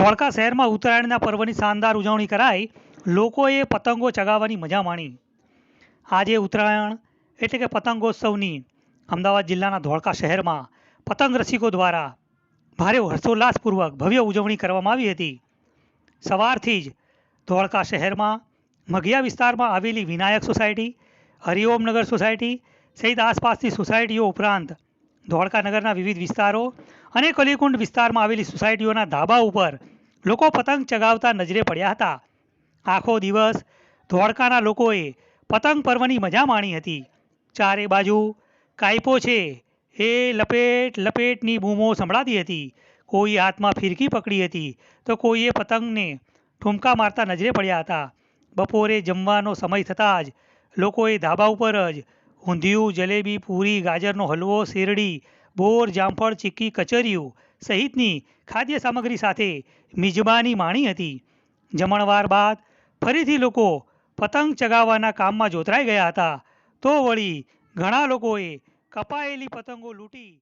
ધોળકા શહેરમાં ઉત્તરાયણના પર્વની શાનદાર ઉજવણી કરાઈ. લોકોએ પતંગો ચગાવવાની મજા માણી. આજે ઉત્તરાયણ એટલે કે પતંગોત્સવની અમદાવાદ જિલ્લાના ધોળકા શહેરમાં પતંગ રસિકો દ્વારા ભારે હર્ષોલ્લાસપૂર્વક ભવ્ય ઉજવણી કરવામાં આવી હતી. સવારથી જ ધોળકા શહેરમાં મઘિયા વિસ્તારમાં આવેલી વિનાયક સોસાયટી હરિઓમનગર સોસાયટી સહિત આસપાસની સોસાયટીઓ ઉપરાંત ધોળકા નગરના વિવિધ વિસ્તારો અને કલીકુંડ વિસ્તારમાં આવેલી સોસાયટીઓના ધાબા ઉપર લોકો પતંગ ચગાવતા નજરે પડ્યા હતા. આખો દિવસ ધોળકાના લોકોએ પતંગ પર્વની મજા માણી હતી. ચારે બાજુ કાયપો છે. એ લપેટ લપેટની બૂમો સંભળાતી હતી. કોઈ હાથમાં ફિરકી પકડી હતી તો કોઈએ પતંગને ઠુમકા મારતા નજરે પડ્યા હતા. બપોરે જમવાનો સમય થતાં જ લોકોએ ધાબા ઉપર જ ઊંધિયું, જલેબી, પૂરી, ગાજરનો હલવો, શેરડી, બોર, જામફળ, ચીક્કી, કચરિયું સહિતની ખાદ્ય સામગ્રી સાથે મિજબાની માણી હતી. જમણવાર બાદ ફરીથી લોકો પતંગ ચગાવવાના કામમાં જોતરાઈ ગયા હતા. તો વળી ઘણા લોકોએ કપાયેલી પતંગો લૂંટી